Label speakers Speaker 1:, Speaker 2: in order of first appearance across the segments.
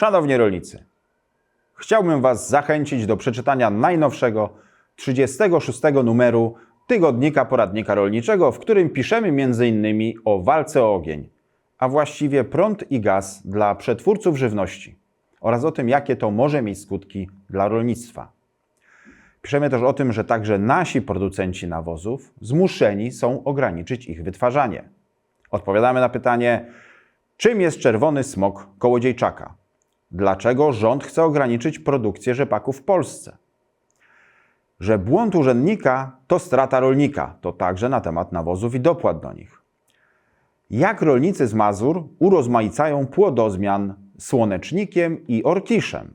Speaker 1: Szanowni rolnicy, chciałbym Was zachęcić do przeczytania najnowszego 36 numeru Tygodnika Poradnika Rolniczego, w którym piszemy m.in. o walce o ogień, a właściwie prąd i gaz dla przetwórców żywności oraz o tym, jakie to może mieć skutki dla rolnictwa. Piszemy też o tym, że także nasi producenci nawozów zmuszeni są ograniczyć ich wytwarzanie. Odpowiadamy na pytanie, czym jest czerwony smok kołodziejczaka? Dlaczego rząd chce ograniczyć produkcję rzepaku w Polsce? Że błąd urzędnika to strata rolnika, to także na temat nawozów i dopłat do nich. Jak rolnicy z Mazur urozmaicają płodozmian słonecznikiem i orkiszem?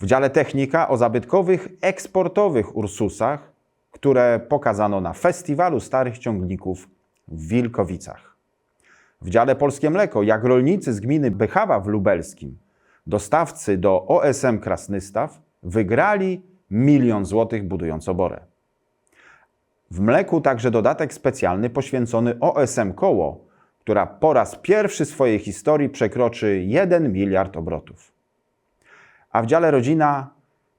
Speaker 1: W dziale technika o zabytkowych eksportowych Ursusach, które pokazano na Festiwalu Starych Ciągników w Wilkowicach. W dziale Polskie Mleko, jak rolnicy z gminy Bychawa w Lubelskim, dostawcy do OSM Krasnystaw, wygrali milion złotych budując oborę. W mleku także dodatek specjalny poświęcony OSM Koło, która po raz pierwszy w swojej historii przekroczy 1 miliard obrotów. A w dziale rodzina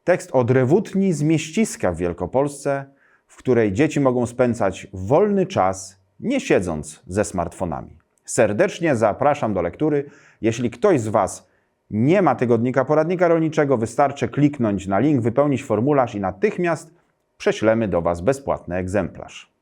Speaker 1: tekst o drewutni z Mieściska w Wielkopolsce, w której dzieci mogą spędzać wolny czas, nie siedząc ze smartfonami. Serdecznie zapraszam do lektury. Jeśli ktoś z Was nie ma tygodnika poradnika rolniczego, wystarczy kliknąć na link, wypełnić formularz i natychmiast prześlemy do Was bezpłatny egzemplarz.